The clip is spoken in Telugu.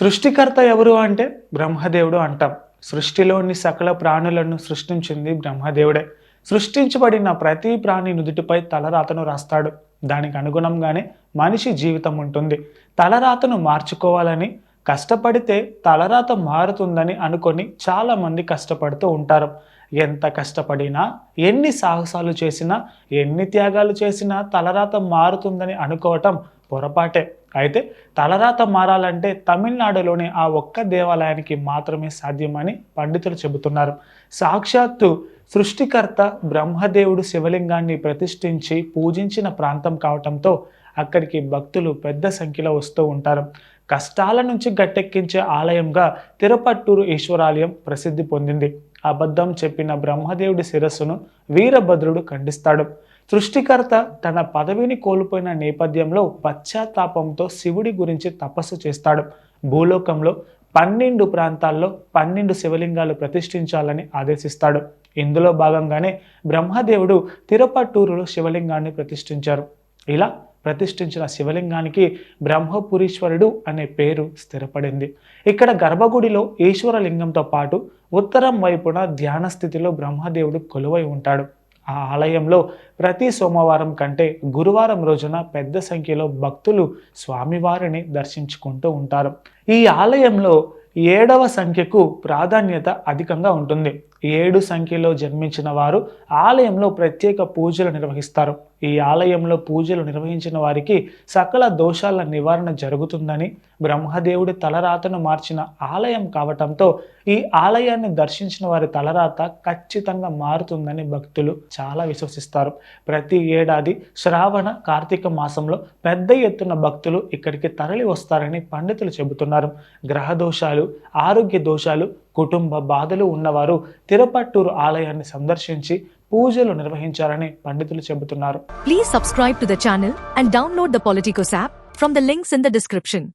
సృష్టికర్త ఎవరు అంటే బ్రహ్మదేవుడు అంటాం. సృష్టిలోని సకల ప్రాణులను సృష్టించింది బ్రహ్మదేవుడే. సృష్టించబడిన ప్రతి ప్రాణి నుదుటిపై తలరాతను రాస్తాడు. దానికి అనుగుణంగానే మనిషి జీవితం ఉంటుంది. తలరాతను మార్చుకోవాలని కష్టపడితే తలరాత మారుతుందని అనుకొని చాలామంది కష్టపడుతూ ఉంటారు. ఎంత కష్టపడినా ఎన్ని సాహసాలు చేసినా ఎన్ని త్యాగాలు చేసినా తలరాత మారుతుందని అనుకోవటం పొరపాటే. అయితే తలరాత మారాలంటే తమిళనాడులోని ఆ ఒక్క దేవాలయానికి మాత్రమే సాధ్యమని పండితులు చెబుతున్నారు. సాక్షాత్తు సృష్టికర్త బ్రహ్మదేవుడు శివలింగాన్ని ప్రతిష్ఠించి పూజించిన ప్రాంతం కావటంతో అక్కడికి భక్తులు పెద్ద సంఖ్యలో వస్తూ ఉంటారు. కష్టాల నుంచి గట్టెక్కించే ఆలయంగా తిరుపట్టూరు ఈశ్వరాలయం ప్రసిద్ధి పొందింది. అబద్ధం చెప్పిన బ్రహ్మదేవుడి శిరస్సును వీరభద్రుడు ఖండిస్తాడు. సృష్టికర్త తన పదవిని కోల్పోయిన నేపథ్యంలో పశ్చాత్తాపంతో శివుడి గురించి తపస్సు చేస్తాడు. భూలోకంలో పన్నెండు ప్రాంతాల్లో పన్నెండు శివలింగాలు ప్రతిష్ఠించాలని ఆదేశిస్తాడు. ఇందులో భాగంగానే బ్రహ్మదేవుడు తిరుపట్టూరులో శివలింగాన్ని ప్రతిష్ఠించారు. ఇలా ప్రతిష్ఠించిన శివలింగానికి బ్రహ్మపురీశ్వరుడు అనే పేరు స్థిరపడింది. ఇక్కడ గర్భగుడిలో ఈశ్వరలింగంతో పాటు ఉత్తరం వైపున ధ్యాన స్థితిలో బ్రహ్మదేవుడు కొలువై ఉంటాడు. ఆ ఆలయంలో ప్రతి సోమవారం కంటే గురువారం రోజున పెద్ద సంఖ్యలో భక్తులు స్వామివారిని దర్శించుకుంటూ ఉంటారు. ఈ ఆలయంలో ఏడవ సంఖ్యకు ప్రాధాన్యత అధికంగా ఉంటుంది. ఏడు సంఖ్యలో జన్మించిన వారు ఆలయంలో ప్రత్యేక పూజలు నిర్వహిస్తారు. ఈ ఆలయంలో పూజలు నిర్వహించిన వారికి సకల దోషాల నివారణ జరుగుతుందని బ్రహ్మదేవుడి తలరాతను మార్చిన ఆలయం కావటంతో ఈ ఆలయాన్ని దర్శించిన వారి తలరాత ఖచ్చితంగా మారుతుందని భక్తులు చాలా విశ్వసిస్తారు. ప్రతి ఏడాది శ్రావణ కార్తీక మాసంలో పెద్ద ఎత్తున భక్తులు ఇక్కడికి తరలి వస్తారని పండితులు చెబుతున్నారు. గ్రహ దోషాలు ఆరోగ్య దోషాలు కుటుంబ బాధలు ఉన్నవారు తిరుపట్టూరు ఆలయాన్ని సందర్శించి పూజలు నిర్వహించారని పండితులు చెబుతున్నారు. Please subscribe to the and download the Politicos app from the links in the description